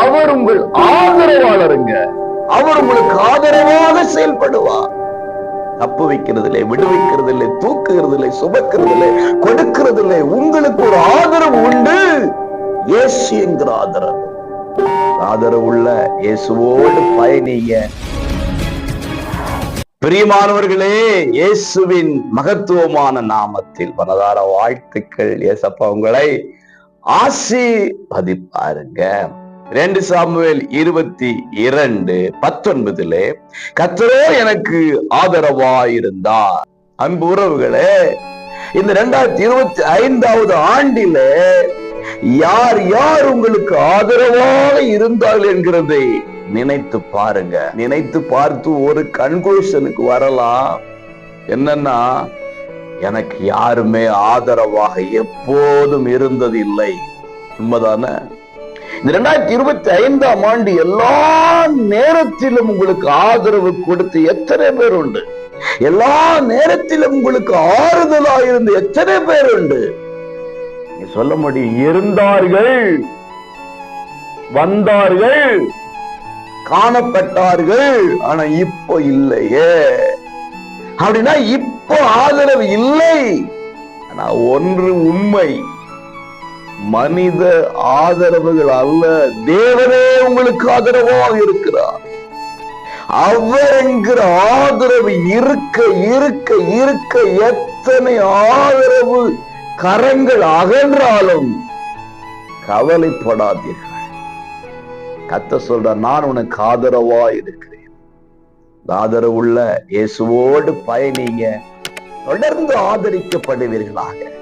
அவர் உங்கள் ஆதரவாளருங்க. அவர் உங்களுக்கு ஆதரவாக செயல்படுவார். தப்பு வைக்கிறதில்லை விடுவிக்கிறதில்லை தூக்குகிறதில்லை சுமக்கிறதில்லை கொடுக்கிறதில்லை உங்களுக்கு ஒரு ஆதரவு உண்டு. இயேசு என்கிற ஆதரவு. ஆதரவு உள்ள இயேசுவோடு பயணிய பிரியமானவர்களே இயேசுவின் மகத்துவமான நாமத்தில் மனதார வாழ்த்துக்கள். ஏசப்பா உங்களை ஆசி பதிப்பாருங்க ரெண்டு சாமுவேல் இருபத்தி இரண்டு பத்தொன்பதிலே கத்தரோ எனக்கு ஆதரவாயிருந்தார். அன்பு உறவுகளே இந்த ரெண்டாயிரத்தி இருபத்தி ஐந்தாவது ஆண்டிலே யார் யார் உங்களுக்கு ஆதரவாக இருந்தால் என்கிறதை நினைத்து பாருங்க. நினைத்து பார்த்து ஒரு கன்க்ளூஷனுக்கு வரலாம். என்னன்னா எனக்கு யாருமே ஆதரவாக எப்போதும் இருந்தது இல்லை உண்மைதானே? இந்த ரெண்டாயிரத்தி இருபத்தி ஐந்தாம் ஆண்டு எல்லா நேரத்திலும் உங்களுக்கு ஆதரவு கொடுத்து எத்தனை பேர் உண்டு? எல்லா நேரத்திலும் உங்களுக்கு ஆறுதலா இருந்து எத்தனை பேர் உண்டு? சொல்ல முடியும் இருந்தார்கள் வந்தார்கள் காணப்பட்டார்கள் ஆனா இப்போ இல்லையே. அப்படின்னா இப்போ ஆதரவு இல்லை. ஆனா ஒன்று உண்மை. மனித ஆதரவுகள் அல்ல தேவனே உங்களுக்கு ஆதரவாக இருக்கிறார். அவர் என்கிற ஆதரவு இருக்க இருக்க இருக்க எத்தனை ஆதரவு கரங்கள் அகன்றாலும் கவலைப்படாதீர்கள். கத்த சொல்ற நான் உனக்கு ஆதரவா இருக்கிறேன். ஆதரவுள்ள இயேசுவோடு பயணிங்க தொடர்ந்து ஆதரிக்கப்படுவீர்களாக.